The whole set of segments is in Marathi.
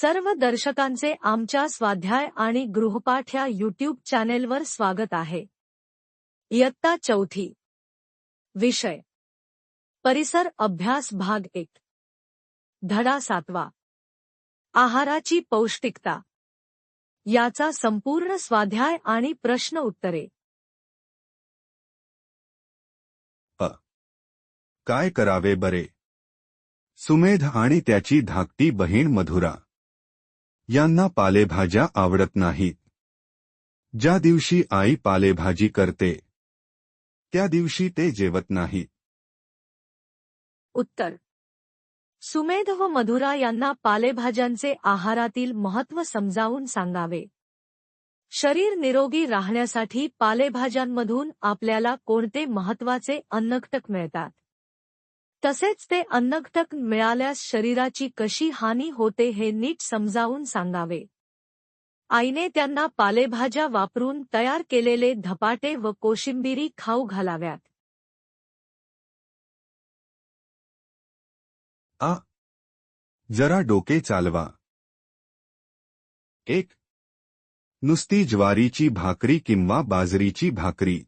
सर्व दर्शकांचे आमच्या स्वाध्याय आणि गृहपाठ या युट्यूब चॅनेलवर स्वागत आहे. इयत्ता चौथी. विषय. परिसर अभ्यास भाग एक. धडा सातवा. आहाराची पौष्टिकता. याचा संपूर्ण स्वाध्याय आणि प्रश्न उत्तरे. काय करावे बरे? सुमेध आणि त्याची धाकटी बहीण मधुरा. यांना पालेभाज्या आवडत नाहीत. ज्या दिवशी आई पालेभाजी करते त्या दिवशी ते जेवत नाहीत. उत्तर. सुमेध व मधुरा यांना पालेभाज्यांचे आहारातील महत्त्व समजावून सांगावे. शरीर निरोगी राहण्यासाठी पालेभाज्यांमधून आपल्याला कोणते महत्त्वाचे अन्नघटक मिळतात? तसेच ते अन्नघटक मिळाल्यास शरीराची कशी हानी होते हे नीट समजावून सांगावे. आईने त्यांना पालेभाज्या वापरून तयार केलेले धपाटे व कोशिंबिरी खाऊ घालाव्यात. आ. जरा डोके चालवा. एक. नुसती ज्वारीची भाकरी किंवा बाजरीची भाकरी.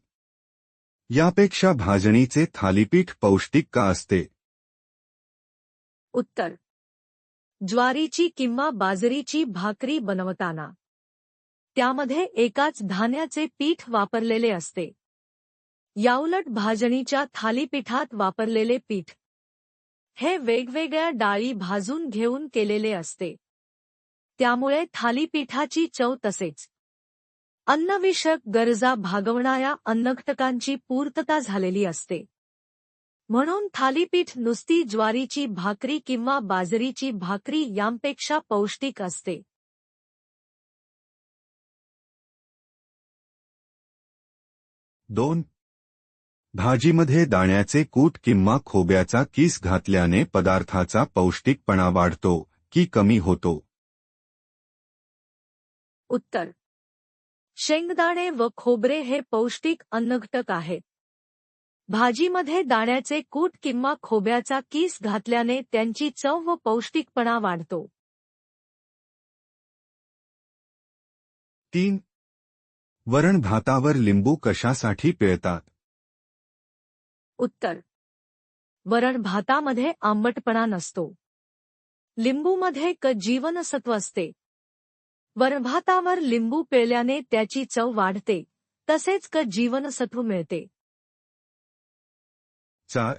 यापेक्षा भाजणीचे थालीपीठ पौष्टिक का असते? उत्तर. ज्वारीची किंवा बाजरीची भाकरी बनवताना. त्यामध्ये एकाच धान्याचे पीठ वापरलेले असते. याउलट भाजणीच्या थालीपीठात वापरलेले पीठ. हे वेगवेगळ्या डाळी भाजून घेऊन केलेले असते. त्यामुळे थालीपीठाची चव तसेच. अन्नविषयक गरजा भागवणाऱ्या अन्नघटकांची पूर्तता झालेली असते. म्हणून थालीपीठ नुसती ज्वारीची भाकरी किंवा बाजरीची भाकरी यांपेक्षा पौष्टिक असते. दोन. भाजीमध्ये दाण्याचे कूट किंवा खोब्याचा किस घातल्याने पदार्थाचा पौष्टिकपणा वाढतो की कमी होतो? उत्तर. शेंगदाणे व खोबरे हे पौष्टिक अन्नघटक आहेत. भाजीमध्ये दाण्याचे कूट किंवा खोब्याचा किस घातल्याने त्यांची चव व पौष्टिकपणा वाढतो. तीन. वरण भातावर लिंबू कशासाठी पिळतात? उत्तर. वरण भातामध्ये आंबटपणा नसतो. लिंबूमध्ये क जीवनसत्व असते. वरणभातावर लिंबू पिळल्याने त्याची चव वाढते तसेच क जीवनसत्व मिळते. चार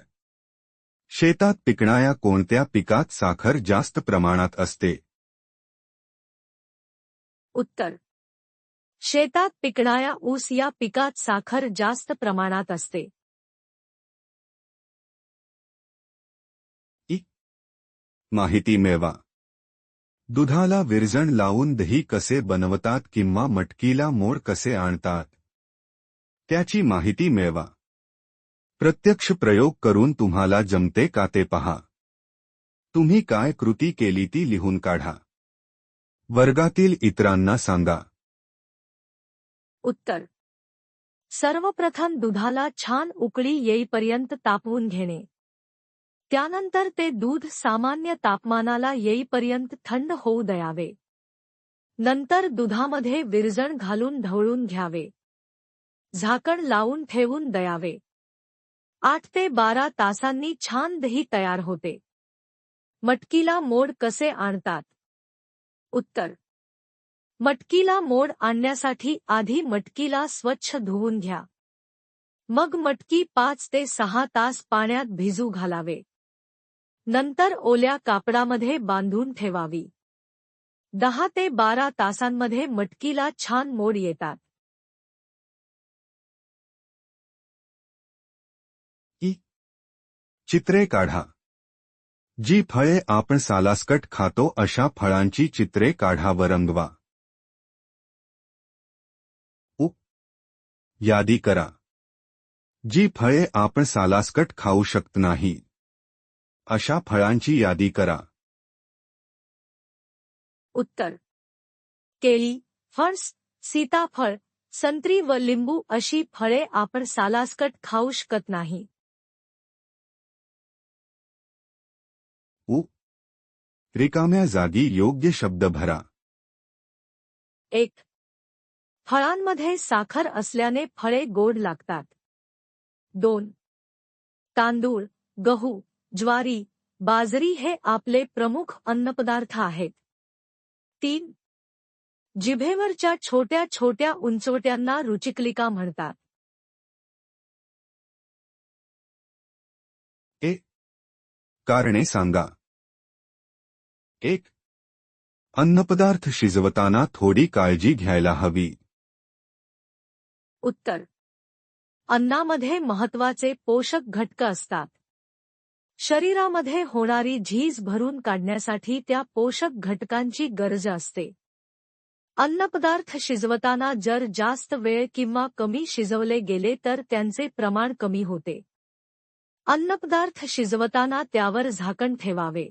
शेतात पिकणाऱ्या कोणत्या पिकात साखर जास्त प्रमाणात असते? उत्तर. शेतात पिकणाऱ्या ऊस या पिकात साखर जास्त प्रमाणात असते. माहिती मिळवा. दुधाला विरजण लावून दही कसे बनवतात किंवा मटकीला मोड कसे आणतात? त्याची माहिती मिळवा. प्रत्यक्ष प्रयोग करून तुम्हाला जमते का ते पहा. तुम्ही काय कृती केली ती लिहून काढा. वर्गातील इतरांना सांगा. उत्तर. सर्वप्रथम दुधाला छान उकळी येईपर्यंत तापवून घेणे. त्यानंतर ते दूध सामान्य तापमानाला येईपर्यंत थंड होऊ द्यावे. नंतर दुधामध्ये विरजण घालून ढवळून घ्यावे. झाकण लावून ठेवून द्यावे. आठ ते बारा तासांनी छान दही तयार होते. मटकीला मोड कसे आणतात? उत्तर. मटकीला मोड आणण्यासाठी आधी मटकीला स्वच्छ धुवून घ्या. मग मटकी पाच ते सहा तास पाण्यात भिजू घालावे. नंतर ओल्या कापडामध्ये बांधून ठेवावी. दहा ते बारा तासांमध्ये मटकीला छान मोड येतात. चित्रे काढा. जी फळे आपण सालासकट खातो अशा फळांची चित्रे काढा व रंगवा उ यादी करा. जी फळे आपण सालासकट खाऊ शकत नाही. अशा फळांची यादी करा. उत्तर. केळी फणस सीताफळ संत्री व लिंबू अशी फळे आपण सालासकट खाऊ शकत नाही. उ. रिकाम्या जागी योग्य शब्द भरा. एक. फळांमध्ये साखर असल्याने फळे गोड लागतात. दोन. तांदूळ गहू ज्वारी बाजरी हे आपले प्रमुख अन्नपदार्थ आहेत. तीन जिभेवरच्या छोट्या छोट्या उंचवट्यांना रुचिकलिका म्हणतात. कारणे सांगा. एक अन्नपदार्थ शिजवताना थोडी काळजी घ्यायला हवी. उत्तर अन्नामध्ये महत्वाचे पोषक घटक असतात. शरीरामध्ये होणारी झीज भरून काढण्यासाठी त्या पोषक घटकांची गरज असते. अन्नपदार्थ शिजवताना जर जास्त वेळ किंवा कमी शिजवले गेले तर त्यांचे प्रमाण कमी होते. अन्नपदार्थ शिजवताना त्यावर झाकण ठेवावे.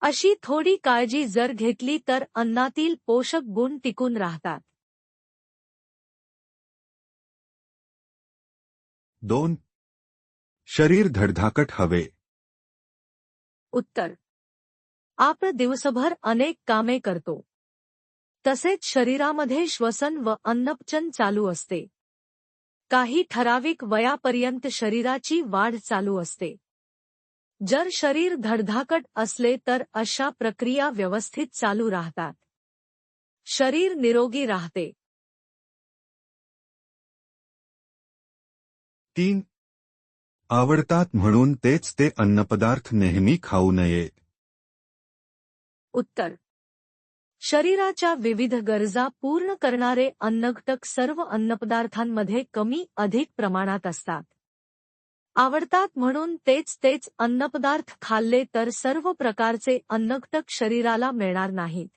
अशी थोडी काळजी जर घेतली तर अन्नातील पोषक गुण टिकून राहतात. दोन शरीर धडधाकट हवे। उत्तर। आपण दिवसभर अनेक कामे करतो। तसेच शरीरामध्ये श्वसन व अन्नपचन चालू असते. काही ठराविक वयापर्यंत शरीराची वाढ चालू असते. जर शरीर धडधाकट असले तर अशा प्रक्रिया व्यवस्थित चालू राहतात. शरीर निरोगी राहते. तीन आवडतात म्हणून तेच ते अन्नपदार्थ नेहमी खाऊ नये. उत्तर. शरीराच्या विविध गरजा पूर्ण करणारे अन्नघटक सर्व अन्नपदार्थांमध्ये कमी अधिक प्रमाणात असतात. आवडतात म्हणून तेच तेच अन्नपदार्थ खाल्ले तर सर्व प्रकारचे अन्नघटक शरीराला मिळणार नाहीत.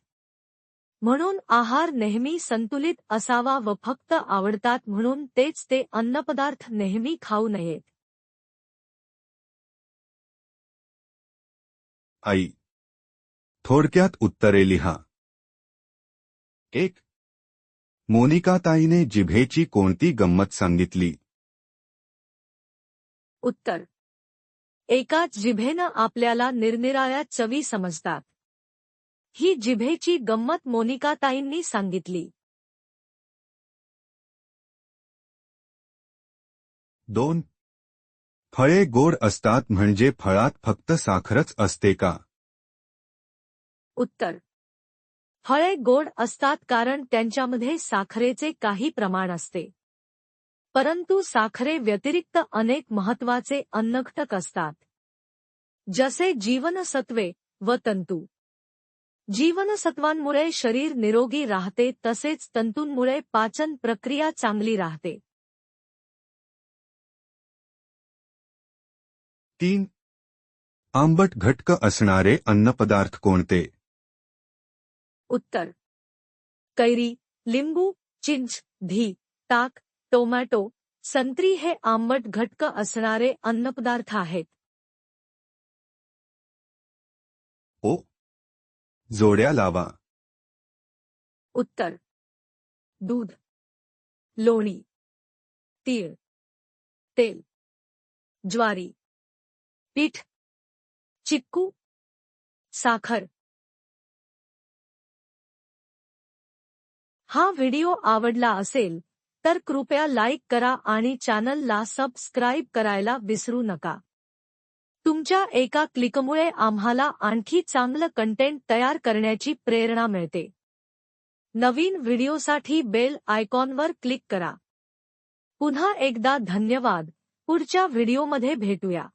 म्हणून आहार नेहमी संतुलित असावा व फक्त आवडतात म्हणून तेच ते अन्नपदार्थ नेहमी खाऊ नयेत. आई. थोडक्यात उत्तरे लिहा. एक. मोनिकाताईने जिभेची कोणती गंमत सांगितली? उत्तर. एकाच जिभेनं आपल्याला निरनिराळ्या चवी समजतात. ही जिभेची गंमत मोनिकाताईंनी सांगितली. दोन. फळे गोड असतात म्हणजे फळात फक्त साखरच असते का? उत्तर. फळे गोड असतात कारण त्यांच्यामध्ये साखरेचे काही प्रमाण असते. परंतु साखरे व्यतिरिक्त अनेक महत्त्वाचे अन्नघटक असतात. जसे जीवनसत्वे व तंतू. जीवनसत्वांमुळे शरीर निरोगी राहते तसेच तंतूंमुळे पाचन प्रक्रिया चांगली राहते. तीन। आंबट घटक असणारे अन्नपदार्थ कोणते? उत्तर. कैरी लिंबू चिंच धी ताक टोमॅटो संत्री हे आंबट घटक असणारे अन्नपदार्थ आहेत. ओ. जोड्या लावा. उत्तर. दूध. लोणी. तीळ. तेल. ज्वारी. पीठ चिक्कू साखर. हा व्हिडिओ आवडला असेल तर कृपया लाईक करा आणि चॅनलला सबस्क्राईब करायला विसरू नका. तुमच्या एका क्लिकमुळे आम्हाला आणखी चांगलं कंटेंट तयार करण्याची प्रेरणा मिळते. नवीन व्हिडिओसाठी बेल आयकॉनवर क्लिक करा. पुन्हा एकदा धन्यवाद. पुढच्या व्हिडिओमध्ये भेटूया.